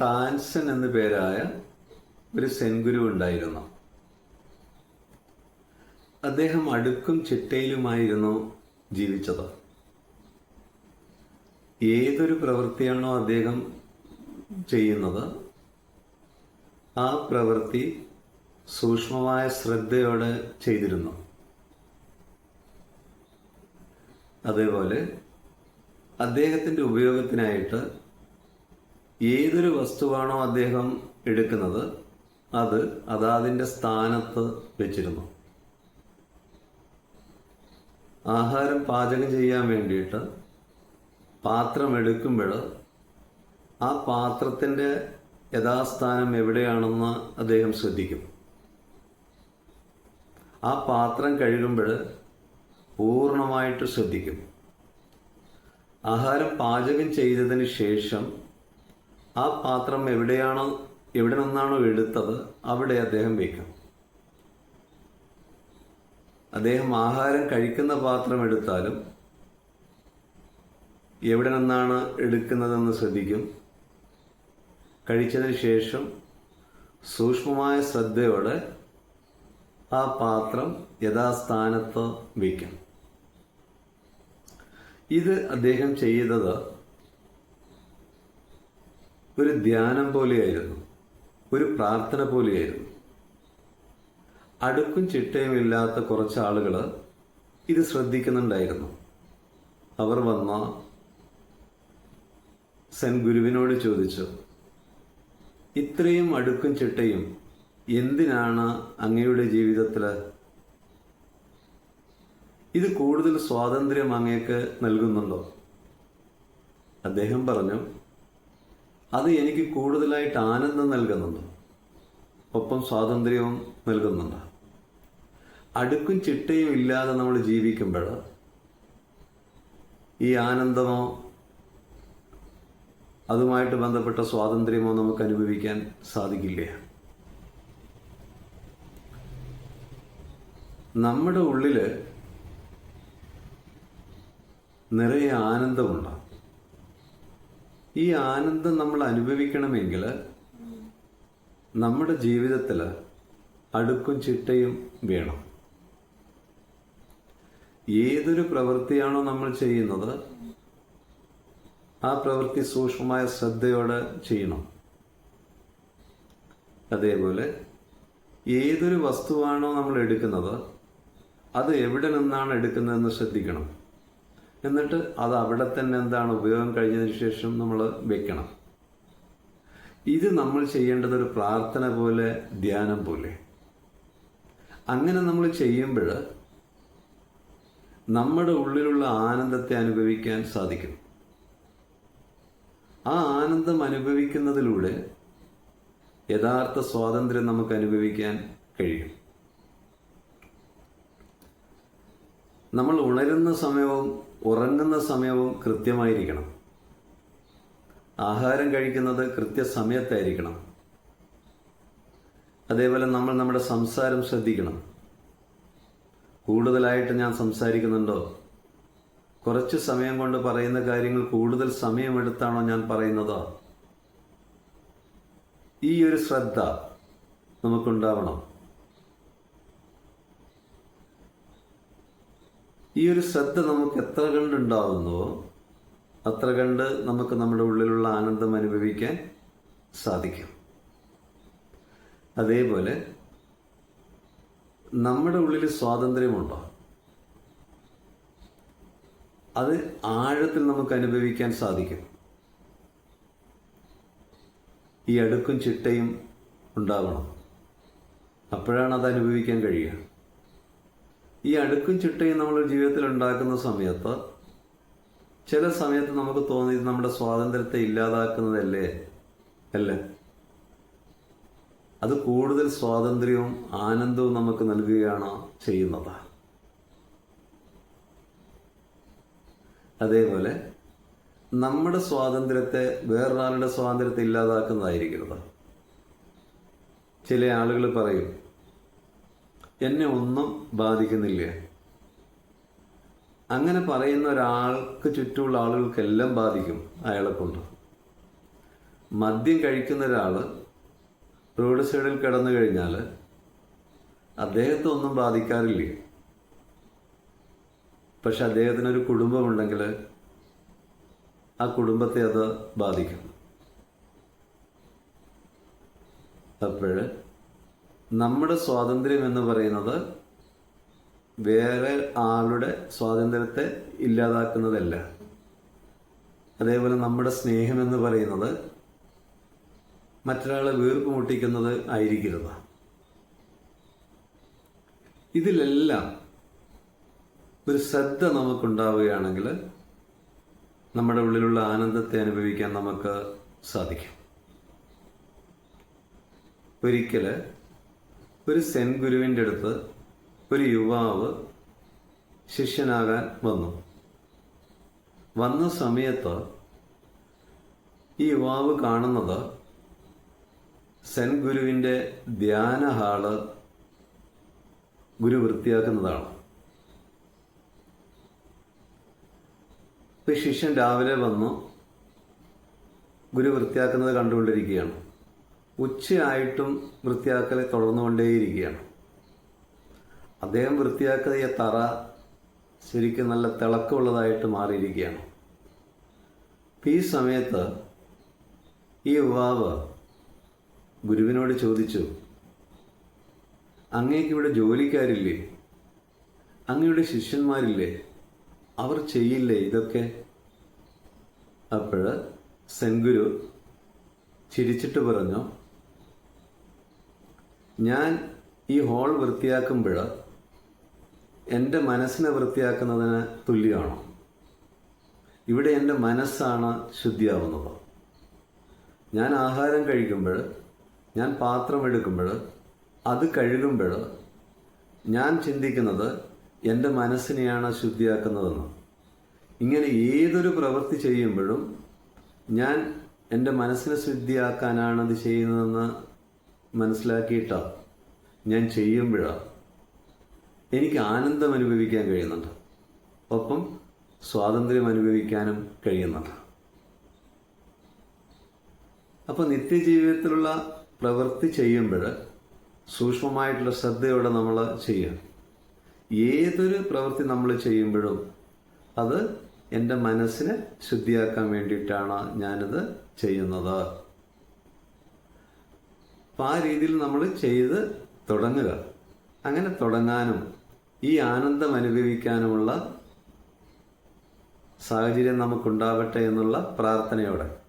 താൻസൻ എന്ന പേരായ ഒരു സെൻഗുരു ഉണ്ടായിരുന്നു. അദ്ദേഹം അടുക്കും ചിട്ടയിലുമായിരുന്നു ജീവിച്ചത്. ഏതൊരു പ്രവൃത്തിയാണോ അദ്ദേഹം ചെയ്യുന്നത് ആ പ്രവൃത്തി സൂക്ഷ്മമായ ശ്രദ്ധയോടെ ചെയ്തിരുന്നു. അതേപോലെ അദ്ദേഹത്തിന്റെ ഉപയോഗത്തിനായിട്ട് ഏതൊരു വസ്തുവാണോ അദ്ദേഹം എടുക്കുന്നത് അത് അതാതിന്റെ സ്ഥാനത്ത് വെച്ചിരുന്നു. ആഹാരം പാചകം ചെയ്യാൻ വേണ്ടിയിട്ട് പാത്രം എടുക്കുമ്പോൾ ആ പാത്രത്തിന്റെ യഥാസ്ഥാനം എവിടെയാണെന്ന് അദ്ദേഹം ശ്രദ്ധിക്കും. ആ പാത്രം കഴുകുമ്പോൾ പൂർണമായിട്ട് ശ്രദ്ധിക്കും. ആഹാരം പാചകം ചെയ്തതിന് ശേഷം ആ പാത്രം എവിടെയാണ് എവിടെ നിന്നാണോ എടുത്തത് അവിടെ അദ്ദേഹം വയ്ക്കും അദ്ദേഹം ആഹാരം കഴിക്കുന്ന പാത്രം എടുത്താലും എവിടെ നിന്നാണ് എടുക്കുന്നതെന്ന് ശ്രദ്ധിക്കും. കഴിച്ചതിന് ശേഷം സൂക്ഷ്മമായ ശ്രദ്ധയോടെ ആ പാത്രം യഥാസ്ഥാനത്ത് വയ്ക്കും ഇത് അദ്ദേഹം ചെയ്തത് ഒരു ധ്യാനം പോലെയായിരുന്നു. ഒരു പ്രാർത്ഥന പോലെയായിരുന്നു. അടുക്കും ചിട്ടയും ഇല്ലാത്ത കുറച്ച് ആളുകൾ ഇത് ശ്രദ്ധിക്കുന്നുണ്ടായിരുന്നു. അവർ വന്ന സെൻ ഗുരുവിനോട് ചോദിച്ചു ഇത്രയും അടുക്കും ചിട്ടയും എന്തിനാണ് അങ്ങയുടെ ജീവിതത്തിൽ ഇത് കൂടുതൽ സ്വാതന്ത്ര്യം അങ്ങേക്ക് നൽകുന്നുണ്ടോ? അദ്ദേഹം പറഞ്ഞു അത് എനിക്ക് കൂടുതലായിട്ട് ആനന്ദം നൽകുന്നുണ്ട്. ഒപ്പം സ്വാതന്ത്ര്യവും നൽകുന്നുണ്ട്. അടുക്കും ചിട്ടയും ഇല്ലാതെ നമ്മൾ ജീവിക്കുമ്പോൾ ഈ ആനന്ദമോ അതുമായിട്ട് ബന്ധപ്പെട്ട സ്വാതന്ത്ര്യമോ നമുക്ക് അനുഭവിക്കാൻ സാധിക്കില്ല? നമ്മുടെ ഉള്ളിൽ നിറയെ ആനന്ദമുണ്ട്. ഈ ആനന്ദം നമ്മൾ അനുഭവിക്കണമെങ്കിൽ നമ്മുടെ ജീവിതത്തിൽ അടുക്കും ചിട്ടയും വേണം. ഏതൊരു പ്രവൃത്തിയാണോ നമ്മൾ ചെയ്യുന്നത് ആ പ്രവൃത്തി സൂക്ഷ്മമായ ശ്രദ്ധയോടെ ചെയ്യണം. അതേപോലെ ഏതൊരു വസ്തുവാണോ നമ്മൾ എടുക്കുന്നത് അത് എവിടെ നിന്നാണ് എടുക്കുന്നതെന്ന് ശ്രദ്ധിക്കണം. എന്നിട്ട് അത് അവിടെ തന്നെ എന്താണ് ഉപയോഗം കഴിഞ്ഞതിന് ശേഷം നമ്മൾ വെക്കണം. ഇത് നമ്മൾ ചെയ്യേണ്ടത് ഒരു പ്രാർത്ഥന പോലെ ധ്യാനം പോലെ. അങ്ങനെ നമ്മൾ ചെയ്യുമ്പോൾ നമ്മുടെ ഉള്ളിലുള്ള ആനന്ദത്തെ അനുഭവിക്കാൻ സാധിക്കും. ആ ആനന്ദം അനുഭവിക്കുന്നതിലൂടെ യഥാർത്ഥ സ്വാതന്ത്ര്യം നമുക്ക് അനുഭവിക്കാൻ കഴിയും. നമ്മൾ ഉണരുന്ന സമയവും ഉറങ്ങുന്ന സമയവും കൃത്യമായിരിക്കണം. ആഹാരം കഴിക്കുന്നത് കൃത്യസമയത്തായിരിക്കണം. അതേപോലെ നമ്മൾ നമ്മുടെ സംസാരം ശ്രദ്ധിക്കണം. കൂടുതലായിട്ട് ഞാൻ സംസാരിക്കുന്നുണ്ടോ? കുറച്ച് സമയം കൊണ്ട് പറയുന്ന കാര്യങ്ങൾ കൂടുതൽ സമയമെടുത്താണോ ഞാൻ പറയുന്നത്? ഈ ഒരു ശ്രദ്ധ നമുക്കുണ്ടാവണം. ഈ ഒരു ശ്രദ്ധ നമുക്ക് എത്ര കണ്ടുണ്ടാവുന്നുവോ അത്ര കണ്ട് നമുക്ക് നമ്മുടെ ഉള്ളിലുള്ള ആനന്ദം അനുഭവിക്കാൻ സാധിക്കും. അതേപോലെ നമ്മുടെ ഉള്ളിൽ സ്വാതന്ത്ര്യമുണ്ടോ? അത് ആഴത്തിൽ നമുക്ക് അനുഭവിക്കാൻ സാധിക്കും. ഈ അടുക്കും ചിട്ടയും ഉണ്ടാകണം അപ്പോഴാണ് അത് അനുഭവിക്കാൻ കഴിയുക. ഈ അടുക്കും ചിട്ടയും നമ്മൾ ജീവിതത്തിൽ ഉണ്ടാക്കുന്ന സമയത്ത് ചില സമയത്ത് നമുക്ക് തോന്നി ഇത് നമ്മുടെ സ്വാതന്ത്ര്യത്തെ ഇല്ലാതാക്കുന്നതല്ലേ? അല്ലേ? അത് കൂടുതൽ സ്വാതന്ത്ര്യവും ആനന്ദവും നമുക്ക് നൽകുകയാണ് ചെയ്യുന്നത്. അതേപോലെ നമ്മുടെ സ്വാതന്ത്ര്യത്തെ വേറൊരാളുടെ സ്വാതന്ത്ര്യത്തെ ഇല്ലാതാക്കുന്നതായിരിക്കരുത്. ചില ആളുകൾ പറയും എന്നെ ഒന്നും ബാധിക്കുന്നില്ല? അങ്ങനെ പറയുന്ന ഒരാൾക്ക് ചുറ്റുമുള്ള ആളുകൾക്കെല്ലാം ബാധിക്കും അയാളെ കൊണ്ട് മദ്യം കഴിക്കുന്ന ഒരാൾ റോഡ് സൈഡിൽ കിടന്നു കഴിഞ്ഞാൽ അദ്ദേഹത്തെ ഒന്നും ബാധിക്കാറില്ല? പക്ഷെ അദ്ദേഹത്തിനൊരു കുടുംബമുണ്ടെങ്കിൽ ആ കുടുംബത്തെ അത് ബാധിക്കും. അപ്പോൾ നമ്മുടെ സ്വാതന്ത്ര്യം എന്ന് പറയുന്നത് വേറെ ആളുടെ സ്വാതന്ത്ര്യത്തെ ഇല്ലാതാക്കുന്നതല്ല. അതേപോലെ നമ്മുടെ സ്നേഹം എന്ന് പറയുന്നത് മറ്റൊരാളെ വീർപ്പ് മുട്ടിക്കുന്നത് ആയിരിക്കരുത്. ഇതിലെല്ലാം ഒരു ശ്രദ്ധ നമുക്കുണ്ടാവുകയാണെങ്കിൽ നമ്മുടെ ഉള്ളിലുള്ള ആനന്ദത്തെ അനുഭവിക്കാൻ നമുക്ക് സാധിക്കും. ഒരിക്കൽ ഒരു സെൻ ഗുരുവിന്റെ അടുത്ത് ഒരു യുവാവ് ശിഷ്യനാകാൻ വന്നു. വന്ന സമയത്ത് ഈ യുവാവ് കാണുന്നത് സെൻ ഗുരുവിന്റെ ധ്യാന ഹാൾ ഗുരു വൃത്തിയാക്കുന്നതാണ്. ശിഷ്യൻ രാവിലെ വന്നു ഗുരു വൃത്തിയാക്കുന്നത് കണ്ടുകൊണ്ടിരിക്കുകയാണ്. ഉച്ചയായിട്ടും വൃത്തിയാക്കൽ തുടർന്നുകൊണ്ടേയിരിക്കുകയാണ്. അദ്ദേഹം വൃത്തിയാക്കിയ തറ ശരിക്കും നല്ല തിളക്കമുള്ളതായിട്ട് മാറിയിരിക്കുകയാണ്. ഈ സമയത്ത് ഈ യുവാവ് ഗുരുവിനോട് ചോദിച്ചു അങ്ങേക്ക് ഇവിടെ ജോലിക്കാരില്ലേ? അങ്ങയുടെ ശിഷ്യന്മാരില്ലേ? അവർ ചെയ്യില്ലേ ഇതൊക്കെ? അപ്പോൾ സെൻഗുരു ചിരിച്ചിട്ട് പറഞ്ഞു ഞാൻ ഈ ഹോൾ വൃത്തിയാക്കുമ്പോൾ എന്റെ മനസ്സിനെ വൃത്തിയാക്കുന്നതിന് തുല്യമാണോ? ഇവിടെ എന്റെ മനസ്സാണ് ശുദ്ധിയാവുന്നത്. ഞാൻ ആഹാരം കഴിക്കുമ്പോൾ ഞാൻ പാത്രം എടുക്കുമ്പോൾ അത് കഴുകുമ്പോൾ ഞാൻ ചിന്തിക്കുന്നത് എന്റെ മനസ്സിനെയാണ് ശുദ്ധിയാക്കുന്നതെന്ന്. ഇങ്ങനെ ഏതൊരു പ്രവൃത്തി ചെയ്യുമ്പോഴും ഞാൻ എന്റെ മനസ്സിനെ ശുദ്ധിയാക്കാനാണ് അത് ചെയ്യുന്നതെന്ന് മനസ്സിലാക്കിയിട്ടാണ് ഞാൻ ചെയ്യുമ്പോഴാണ് എനിക്ക് ആനന്ദം അനുഭവിക്കാൻ കഴിയുന്നുണ്ട് ഒപ്പം സ്വാതന്ത്ര്യം അനുഭവിക്കാനും കഴിയുന്നുണ്ട് അപ്പോൾ നിത്യജീവിതത്തിലുള്ള പ്രവൃത്തി ചെയ്യുമ്പോൾ സൂക്ഷ്മമായിട്ടുള്ള ശ്രദ്ധയോടെ നമ്മൾ ചെയ്യുക. ഏതൊരു പ്രവൃത്തി നമ്മൾ ചെയ്യുമ്പോഴും അത് എന്റെ മനസ്സിനെ ശുദ്ധിയാക്കാൻ വേണ്ടിയിട്ടാണ് ഞാനിത് ചെയ്യുന്നത്. അപ്പം ആ രീതിയിൽ നമ്മൾ ചെയ്ത് തുടങ്ങുക. അങ്ങനെ തുടങ്ങാനും ഈ ആനന്ദം അനുഭവിക്കാനുമുള്ള സാഹചര്യം നമുക്കുണ്ടാവട്ടെ എന്നുള്ള പ്രാർത്ഥനയോടെ.